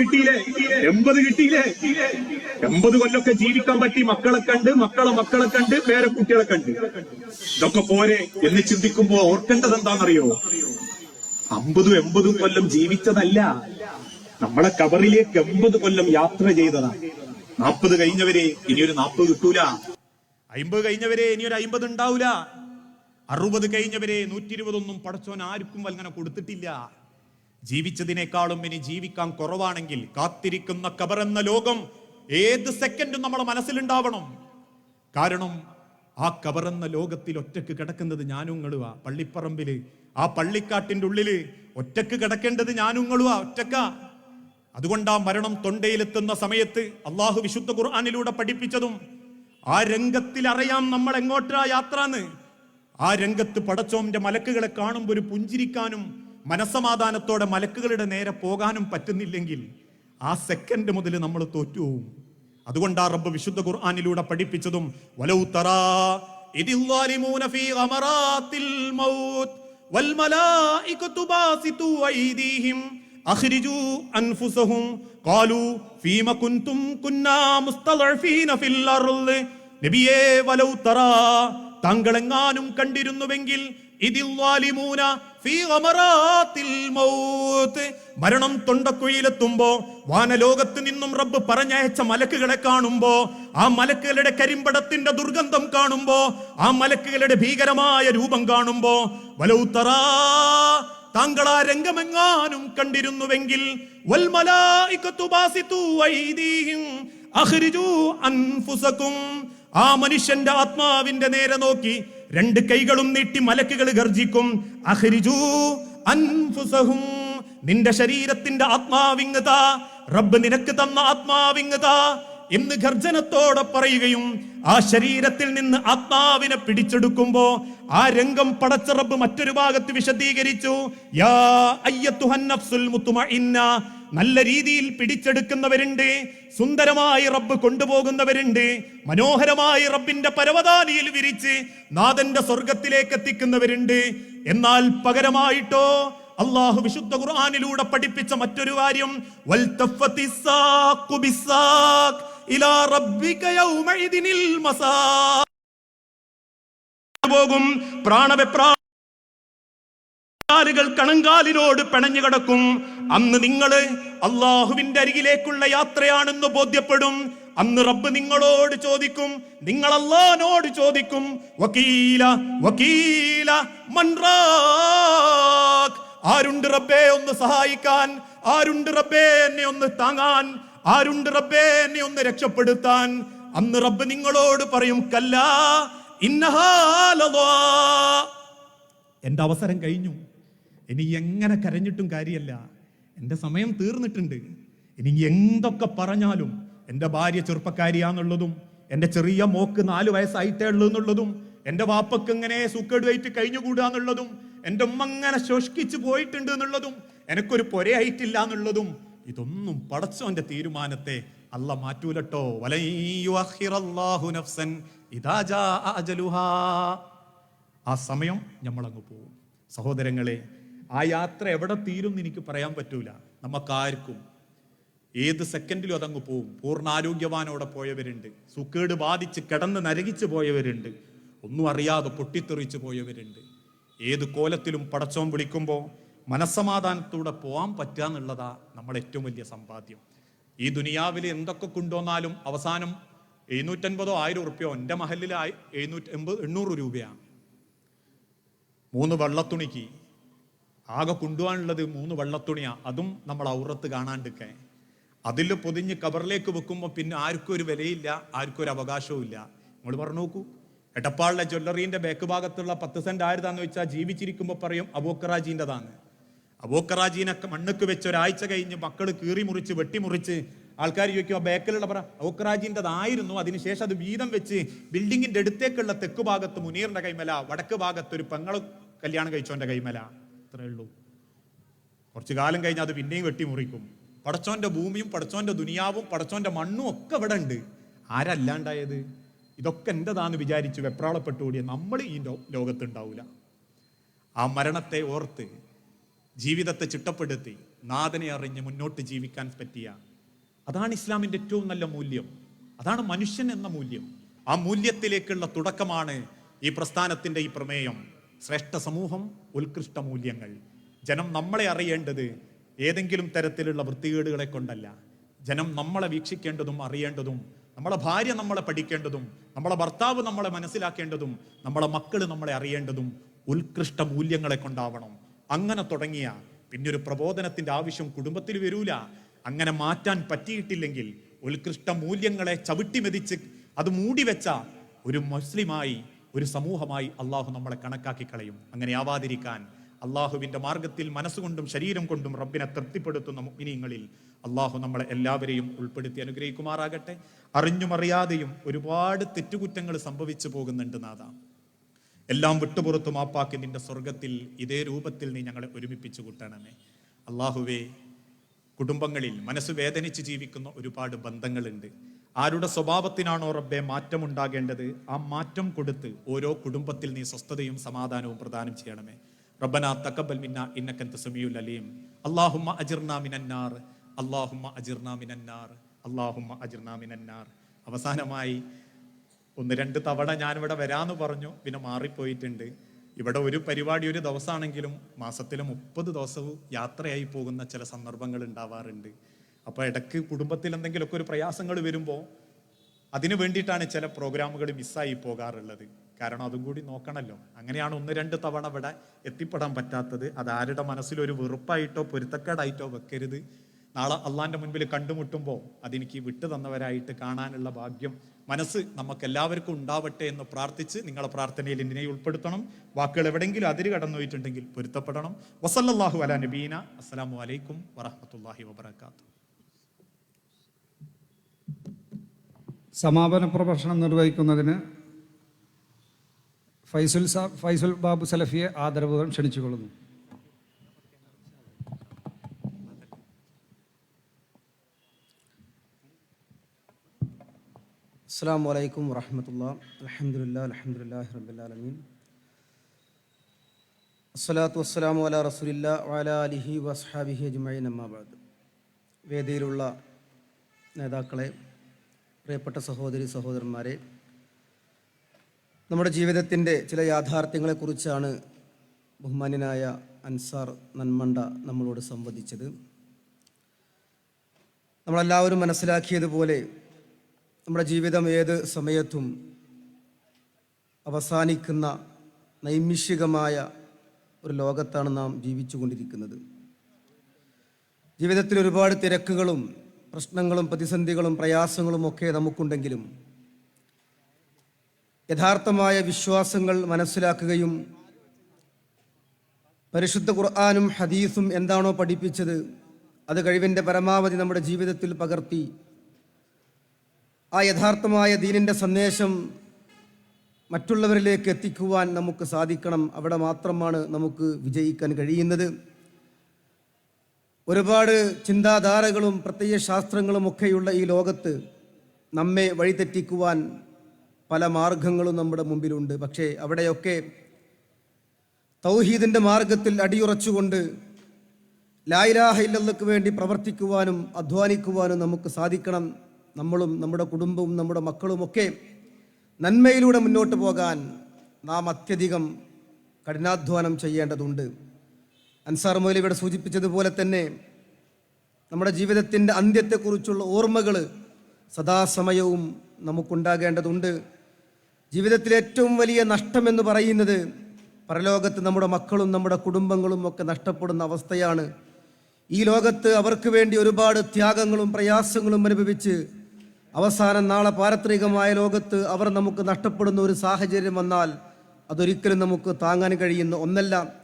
കിട്ടിയില്ലേ? എൺപത് കിട്ടിയില്ലേ? എൺപത് കൊല്ലൊക്കെ ജീവിക്കാൻ പറ്റി മക്കളെ കണ്ട് മക്കളെ മക്കളെ കണ്ട് പേരക്കുട്ടികളെ കണ്ട്. ഇതൊക്കെ പോരെ എന്ന് ചിന്തിക്കുമ്പോ ഓർക്കേണ്ടത് എന്താണെന്നറിയോ? അമ്പതും എൺപതും കൊല്ലം ജീവിച്ചതല്ല. നമ്മളെ കബറിലേക്ക് എൺപത് കൊല്ലം യാത്ര ചെയ്തതാ. നാൽപ്പത് കഴിഞ്ഞവരെ ഇനിയൊരു നാൽപ്പത് കിട്ടൂല. അമ്പത് കഴിഞ്ഞവരെ ഇനിയൊരു അമ്പത് ഉണ്ടാവൂല. അറുപത് കഴിഞ്ഞവരെ നൂറ്റി ഇരുപതൊന്നും പടച്ചോൻ ആർക്കും അങ്ങനെ കൊടുത്തിട്ടില്ല. ജീവിച്ചതിനേക്കാളും ഇനി ജീവിക്കാൻ കുറവാണെങ്കിൽ കാത്തിരിക്കുന്ന കബറെന്ന ലോകം ഏത് സെക്കൻഡും നമ്മളെ മനസ്സിലുണ്ടാവണം. കാരണം ആ കബറെന്ന ലോകത്തിൽ ഒറ്റയ്ക്ക് കിടക്കുന്നത് ഞാനുങ്ങളുവാ പള്ളിപ്പറമ്പിൽ ആ പള്ളിക്കാട്ടിന്റെ ഉള്ളിൽ ഒറ്റയ്ക്ക് കിടക്കേണ്ടത് ഞാനുങ്ങളുവാ ഒറ്റക്ക അതുകൊണ്ട് മരണം തൊണ്ടയിലെത്തുന്ന സമയത്ത് അള്ളാഹു വിശുദ്ധ ഖുർആാനിലൂടെ പഠിപ്പിച്ചതും ആ രംഗത്തിൽ അറിയാം നമ്മൾ എങ്ങോട്ടാ യാത്രാന്ന്. ആ രംഗത്ത് പടച്ചോന്റെ മലക്കുകളെ കാണുമ്പോൾ ഒരു പുഞ്ചിരിക്കാനും മനസമാധാനത്തോടെ മലക്കുകളുടെ നേരെ പോകാനും പറ്റുന്നില്ലെങ്കിൽ ആ സെക്കൻഡ് മുതൽ നമ്മൾ തോറ്റുപോകും. അതുകൊണ്ട് റബ്ബ് വിശുദ്ധ ഖുർആാനിലൂടെ പഠിപ്പിച്ചതും വലൗ തറാ അർൾ നബിയേ വലൗ കണ്ടിരുന്നുവെങ്കിൽ മരണം തൊണ്ടക്കുഴിയിലെത്തുമ്പോ വാനലോകത്ത് നിന്നും റബ്ബ് പറഞ്ഞയച്ച മലക്കുകളെ കാണുമ്പോ ആ മലക്കുകളുടെ കരിമ്പടത്തിന്റെ ദുർഗന്ധം കാണുമ്പോ ആ മലക്കുകളുടെ ഭീകരമായ രൂപം കാണുമ്പോ വലൗത്തറാ താങ്കൾ ആ രംഗമെങ്ങാനും കണ്ടിരുന്നുവെങ്കിൽ ആ മനുഷ്യന്റെ ആത്മാവിന്റെ നേരെ നോക്കി രണ്ട് കൈകളും നീട്ടി മലക്കുകൾ ഗർജിക്കും. അഹരിജു അൻഫുസഹും. നിന്റെ ശരീരത്തിന്റെ ആത്മാവിങ്ങത റബ്ബ് നിനക്ക് തന്ന ആത്മാവിങ്ങത എന്ന് ഗർജനത്തോടെ പറയുകയും ആ ശരീരത്തിൽ നിന്ന് ആത്മാവിനെ പിടിച്ചെടുക്കുമ്പോ ആ രംഗം പടച്ച റബ്ബ് മറ്റൊരു ഭാഗത്ത് വിശദീകരിച്ചു. യാ അയ്യത്തുഹൻ നഫ്സുൽ മുത്തുമഇന്ന നല്ല രീതിയിൽ പിടിച്ചെടുക്കുന്നവരുണ്ട് സുന്ദരമായി റബ്ബ് കൊണ്ടുപോകുന്നവരുണ്ട് മനോഹരമായി റബ്ബിന്റെ പരവതാനിയിൽ വിരിച്ച് നാഥന്റെ സ്വർഗത്തിലേക്ക് എത്തിക്കുന്നവരുണ്ട്. എന്നാൽ പകരമായിട്ടോ അള്ളാഹു വിശുദ്ധ ഖുർആാനിലൂടെ പഠിപ്പിച്ച മറ്റൊരു കാര്യം പോകും പ്രാണവെപ്രാ കാലുകൾ കണങ്കാലിനോട് പിണഞ്ഞു കിടക്കും. അന്ന് നിങ്ങൾ അള്ളാഹുവിന്റെ അരികിലേക്കുള്ള യാത്രയാണെന്ന് ബോധ്യപ്പെടും. അന്ന് റബ്ബ് നിങ്ങളോട് ചോദിക്കും നിങ്ങൾ അള്ളാഹിനോട് ചോദിക്കും വക്കീല വക്കീല മൻറാഖ് ആരുണ്ട് റബ്ബേ ഒന്ന് സഹായിക്കാൻ? ആരുണ്ട് റബ്ബേ എന്നെ ഒന്ന് താങ്ങാൻ? ആരുണ്ട് റബ്ബേ എന്നെ ഒന്ന് രക്ഷപ്പെടുത്താൻ? അന്ന് റബ്ബ് നിങ്ങളോട് പറയും കല്ലാ ഇന്നഹാലവാ എന്റെ അവസരം കഴിഞ്ഞു. ഇനി എങ്ങനെ കരഞ്ഞിട്ടും കാര്യമല്ല എന്റെ സമയം തീർന്നിട്ടുണ്ട്. ഇനി എന്തൊക്കെ പറഞ്ഞാലും എന്റെ ഭാര്യ ചെറുപ്പക്കാരിയാന്നുള്ളതും എന്റെ ചെറിയ മോക്ക് നാല് വയസ്സായിട്ടേ ഉള്ളൂ എന്നുള്ളതും എന്റെ വാപ്പക്ക് ഇങ്ങനെ സൂക്കേടുമായിട്ട് കഴിഞ്ഞുകൂടുക എന്നുള്ളതും എന്റെ ഉമ്മ അങ്ങനെ ശോഷ്കിച്ച് പോയിട്ടുണ്ട് എന്നുള്ളതും എനിക്കൊരു പൊരയായിട്ടില്ല എന്നുള്ളതും ഇതൊന്നും പടച്ചോന്റെ തീരുമാനത്തെ അല്ല മാറ്റൂലട്ടോ. ആ സമയം നമ്മളങ്ങ് പോവും സഹോദരങ്ങളെ ആ യാത്ര എവിടെ തീരും എന്ന് എനിക്ക് പറയാൻ പറ്റൂല. നമുക്കാർക്കും ഏത് സെക്കൻഡിലും അതങ്ങ് പോവും. പൂർണാരോഗ്യവാനോടെ പോയവരുണ്ട്. സുക്കേട് ബാധിച്ച് കിടന്ന് നരകിച്ച് പോയവരുണ്ട്. ഒന്നും അറിയാതെ പൊട്ടിത്തെറിച്ച് പോയവരുണ്ട്. ഏത് കോലത്തിലും പടച്ചോം വിളിക്കുമ്പോൾ മനസ്സമാധാനത്തൂടെ പോകാൻ പറ്റുക എന്നുള്ളതാ നമ്മുടെ ഏറ്റവും വലിയ സമ്പാദ്യം. ഈ ദുനിയാവിൽ എന്തൊക്കെ കൊണ്ടുവന്നാലും അവസാനം എഴുന്നൂറ്റൻപതോ ആയിരം ഉറുപ്പ്യോ എന്റെ മഹലിൽ എഴുന്നൂറ്റി എൺപത് എണ്ണൂറ് രൂപയാണ്. മൂന്ന് വെള്ളത്തുണിക്ക് ആകെ കൊണ്ടുപോകാനുള്ളത് മൂന്ന് വെള്ളത്തുണിയാ. അതും നമ്മൾ ഔറത്ത് കാണാണ്ടിരിക്കെ. അതിൽ പൊതിഞ്ഞ് കബറിലേക്ക് വെക്കുമ്പോൾ പിന്നെ ആർക്കും ഒരു വിലയില്ല ആർക്കും ഒരു അവകാശവും ഇല്ല. നിങ്ങൾ പറഞ്ഞു നോക്കൂ. എടപ്പാളിലെ ജ്വല്ലറീന്റെ ബാക്ക് ഭാഗത്തുള്ള പത്ത് സെന്റ് ആരുതാന്ന് വെച്ചാൽ ജീവിച്ചിരിക്കുമ്പോൾ പറയും അബോക്കറാജീന്റെതാണ് അബോക്കറാജീനെ മണ്ണുക്ക് വെച്ച് ഒരാഴ്ച കഴിഞ്ഞ് മക്കൾ കീറി മുറിച്ച് വെട്ടിമുറിച്ച് ആൾക്കാർ ചോദിക്കും ആ ബാക്കിലുള്ള പറ അബോക്കറാജീന്റെതായിരുന്നു അതിനുശേഷം അത് വീതം വെച്ച് ബിൽഡിങ്ങിന്റെ അടുത്തേക്കുള്ള തെക്ക് ഭാഗത്ത് മുനീറിന്റെ കൈമല വടക്ക് ഭാഗത്ത് ഒരു പെങ്ങൾ കല്യാണം കഴിച്ചോന്റെ കൈമല. അത്രേ ഉള്ളൂ. കുറച്ചു കാലം കഴിഞ്ഞാൽ അത് പിന്നെയും വെട്ടിമുറിക്കും. പടച്ചോന്റെ ഭൂമിയും പടച്ചോന്റെ ദുനിയാവും പടച്ചോന്റെ മണ്ണും ഒക്കെ ഇവിടെ ഉണ്ട്. ആരല്ലാണ്ടായത്? ഇതൊക്കെ എന്റേതാന്ന് വിചാരിച്ച് വെപ്രാളപ്പെട്ടുകൂടിയ നമ്മൾ ഈ ലോകത്ത് ഉണ്ടാവൂല ആ മരണത്തെ ഓർത്ത് ജീവിതത്തെ ചിട്ടപ്പെടുത്തി നാഥനെ അറിഞ്ഞ് മുന്നോട്ട് ജീവിക്കാൻ പറ്റിയ അതാണ് ഇസ്ലാമിന്റെ ഏറ്റവും നല്ല മൂല്യം. അതാണ് മനുഷ്യൻ എന്ന മൂല്യം. ആ മൂല്യത്തിലേക്കുള്ള തുടക്കമാണ് ഈ പ്രസ്ഥാനത്തിന്റെ ഈ പ്രമേയം. ശ്രേഷ്ഠ സമൂഹം ഉത്കൃഷ്ട മൂല്യങ്ങൾ. ജനം നമ്മളെ അറിയേണ്ടത് ഏതെങ്കിലും തരത്തിലുള്ള വൃത്തികേടുകളെ കൊണ്ടല്ല. ജനം നമ്മളെ വീക്ഷിക്കേണ്ടതും അറിയേണ്ടതും നമ്മളെ ഭാര്യ നമ്മളെ പഠിക്കേണ്ടതും നമ്മളെ ഭർത്താവ് നമ്മളെ മനസ്സിലാക്കേണ്ടതും നമ്മളെ മക്കൾ നമ്മളെ അറിയേണ്ടതും ഉത്കൃഷ്ട മൂല്യങ്ങളെ കൊണ്ടാവണം. അങ്ങനെ തുടങ്ങിയ പിന്നെ ഒരു പ്രബോധനത്തിന്റെ ആവശ്യം കുടുംബത്തിൽ വരൂല. അങ്ങനെ മാറ്റാൻ പറ്റിയിട്ടില്ലെങ്കിൽ ഉത്കൃഷ്ട മൂല്യങ്ങളെ ചവിട്ടി മെതിച്ച് അത് മൂടിവെച്ച ഒരു മുസ്ലിമായി ഒരു സമൂഹമായി അള്ളാഹു നമ്മളെ കണക്കാക്കി കളയും. അങ്ങനെ ആവാതിരിക്കാൻ അള്ളാഹുവിന്റെ മാർഗത്തിൽ മനസ്സുകൊണ്ടും ശരീരം കൊണ്ടും റബ്ബിനെ തൃപ്തിപ്പെടുത്തുന്ന മുഅ്മിനീങ്ങളിൽ അള്ളാഹു നമ്മളെ എല്ലാവരെയും ഉൾപ്പെടുത്തി അനുഗ്രഹിക്കുമാറാകട്ടെ. അറിഞ്ഞും അറിയാതെയും ഒരുപാട് തെറ്റുകുറ്റങ്ങൾ സംഭവിച്ചു പോകുന്നുണ്ട് നാഥ. എല്ലാം വിട്ടുപുറത്തു മാപ്പാക്കി നിന്റെ സ്വർഗത്തിൽ ഇതേ രൂപത്തിൽ നീ ഞങ്ങളെ ഒരുമിപ്പിച്ചു കൂട്ടണമേ. അള്ളാഹുവേ കുടുംബങ്ങളിൽ മനസ്സ് വേദനിച്ച് ജീവിക്കുന്ന ഒരുപാട് ബന്ധങ്ങളുണ്ട്. ആരുടെ സ്വഭാവത്തിനാണോ റബ്ബെ മാറ്റമുണ്ടാകേണ്ടത് ആ മാറ്റം കൊടുത്ത് ഓരോ കുടുംബത്തിൽ നീ സ്വസ്ഥതയും സമാധാനവും പ്രദാനം ചെയ്യണമേ. റബ്ബന തക്കബൽ മിന്ന ഇന്നക്കന്ത സമീഉൽ അലീം. അല്ലാഹുമ്മ അജിർനാ മിനന്നാർ അല്ലാഹുമ്മ അജിർനാ മിനന്നാർ അല്ലാഹുമ്മ അജിർനാ മിനന്നാർ അവസാനമായി ഒന്ന് രണ്ട് തവണ ഞാനിവിടെ വരാന്ന് പറഞ്ഞു പിന്നെ മാറിപ്പോയിട്ടുണ്ട്. ഇവിടെ ഒരു പരിപാടി ഒരു ദിവസമാണെങ്കിലും മാസത്തിൽ മുപ്പത് ദിവസവും യാത്രയായി പോകുന്ന ചില സന്ദർഭങ്ങൾ ഉണ്ടാവാറുണ്ട്. അപ്പോൾ ഇടയ്ക്ക് കുടുംബത്തിൽ എന്തെങ്കിലുമൊക്കെ ഒരു പ്രയാസങ്ങൾ വരുമ്പോൾ അതിനു വേണ്ടിയിട്ടാണ് ചില പ്രോഗ്രാമുകൾ മിസ്സായി പോകാറുള്ളത്. കാരണം അതും കൂടി നോക്കണമല്ലോ അങ്ങനെയാണ് ഒന്ന് രണ്ട് തവണ ഇവിടെ എത്തിപ്പെടാൻ പറ്റാത്തത്. അത് ആരുടെ മനസ്സിലൊരു വെറുപ്പായിട്ടോ പൊരുത്തക്കേടായിട്ടോ വെക്കരുത്. നാളെ അള്ളാന്റെ മുൻപിൽ കണ്ടുമുട്ടുമ്പോൾ അതെനിക്ക് വിട്ടു തന്നവരായിട്ട് കാണാനുള്ള ഭാഗ്യം മനസ്സ് നമുക്ക് എല്ലാവർക്കും ഉണ്ടാവട്ടെ എന്ന് പ്രാർത്ഥിച്ച് നിങ്ങളെ പ്രാർത്ഥനയിൽ ഇതിനെ ഉൾപ്പെടുത്തണം. വാക്കുകൾ എവിടെയെങ്കിലും അതിര് കടന്നു പോയിട്ടുണ്ടെങ്കിൽ പൊരുത്തപ്പെടണം. വസല്ലാഹു അല നബീന. അസ്സാം വലൈക്കും വറഹമത്തല്ലാഹി വബർക്കാത്തു സമാപന പ്രഭാഷണം നിർവഹിക്കുന്നതിന് ഫൈസുൽ സാ ഫൈസുൽ ബാബു സലഫിയെ ആദരപൂർവം ക്ഷണിച്ചുകൊള്ളുന്നു. അസ്സാം വലൈക്കും വറഹമത്തുള്ള അലഹമുല്ലാ അലഹമുല്ലാഹി റബുലാലമീൻ അസ്സലാത്തു വസ്സലാമു അല റസൂലില്ല വാല അലിഹി വസ്ഹാബിഹി അജ്മൈൻ അമ്മാബാദ് വേദിയിലുള്ള നേതാക്കളെ പ്രിയപ്പെട്ട സഹോദരി സഹോദരന്മാരെ നമ്മുടെ ജീവിതത്തിന്റെ ചില യാഥാർത്ഥ്യങ്ങളെക്കുറിച്ചാണ് ബഹുമാന്യനായ അൻസാർ നന്മണ്ട നമ്മളോട് സംവദിച്ചത്. നമ്മളെല്ലാവരും മനസ്സിലാക്കിയതുപോലെ നമ്മുടെ ജീവിതം ഏത് സമയത്തും അവസാനിക്കുന്ന നൈമിഷികമായ ഒരു ലോകത്താണ് നാം ജീവിച്ചുകൊണ്ടിരിക്കുന്നത്. ജീവിതത്തിൽ ഒരുപാട് തിരക്കുകളും പ്രശ്നങ്ങളും പ്രതിസന്ധികളും പ്രയാസങ്ങളും ഒക്കെ നമുക്കുണ്ടെങ്കിലും യഥാർത്ഥമായ വിശ്വാസങ്ങൾ മനസ്സിലാക്കുകയും പരിശുദ്ധ ഖുർആാനും ഹദീസും എന്താണോ പഠിപ്പിച്ചത് അത് കഴിവിന്റെ പരമാവധി നമ്മുടെ ജീവിതത്തിൽ പകർത്തി ആ യഥാർത്ഥമായ ദീനിന്റെ സന്ദേശം മറ്റുള്ളവരിലേക്ക് എത്തിക്കുവാൻ നമുക്ക് സാധിക്കണം. അവിടെ മാത്രമാണ് നമുക്ക് വിജയിക്കാൻ കഴിയുന്നത്. ഒരുപാട് ചിന്താധാരകളും പ്രത്യയ ശാസ്ത്രങ്ങളും ഒക്കെയുള്ള ഈ ലോകത്ത് നമ്മെ വഴിതെറ്റിക്കുവാൻ പല മാർഗങ്ങളും നമ്മുടെ മുമ്പിലുണ്ട്. പക്ഷേ അവിടെയൊക്കെ തൗഹീദിന്റെ മാർഗത്തിൽ അടിയുറച്ചുകൊണ്ട് ലായിലാഹ ഇല്ലല്ലക്ക് വേണ്ടി പ്രവർത്തിക്കുവാനും അധ്വാനിക്കുവാനും നമുക്ക് സാധിക്കണം. നമ്മളും നമ്മുടെ കുടുംബവും നമ്മുടെ മക്കളുമൊക്കെ നന്മയിലൂടെ മുന്നോട്ട് പോകാൻ നാം അത്യധികം കഠിനാധ്വാനം ചെയ്യേണ്ടതുണ്ട്. അൻസാർ മൊയ്ലി ഇവിടെ സൂചിപ്പിച്ചതുപോലെ തന്നെ നമ്മുടെ ജീവിതത്തിന്റെ അന്ത്യത്തെക്കുറിച്ചുള്ള ഓർമ്മകൾ സദാസമയവും നമുക്കുണ്ടാകേണ്ടതുണ്ട്. ജീവിതത്തിലെ ഏറ്റവും വലിയ നഷ്ടമെന്ന് പറയുന്നത് പരലോകത്ത് നമ്മുടെ മക്കളും നമ്മുടെ കുടുംബങ്ങളും ഒക്കെ നഷ്ടപ്പെടുന്ന അവസ്ഥയാണ്. ഈ ലോകത്ത് അവർക്ക് വേണ്ടി ഒരുപാട് ത്യാഗങ്ങളും പ്രയാസങ്ങളും അനുഭവിച്ച് അവസാനം നാളെ പാരത്രികമായ ലോകത്ത് അവർ നമുക്ക് നഷ്ടപ്പെടുന്ന ഒരു സാഹചര്യം വന്നാൽ അതൊരിക്കലും നമുക്ക് താങ്ങാൻ കഴിയുന്ന ഒന്നല്ല.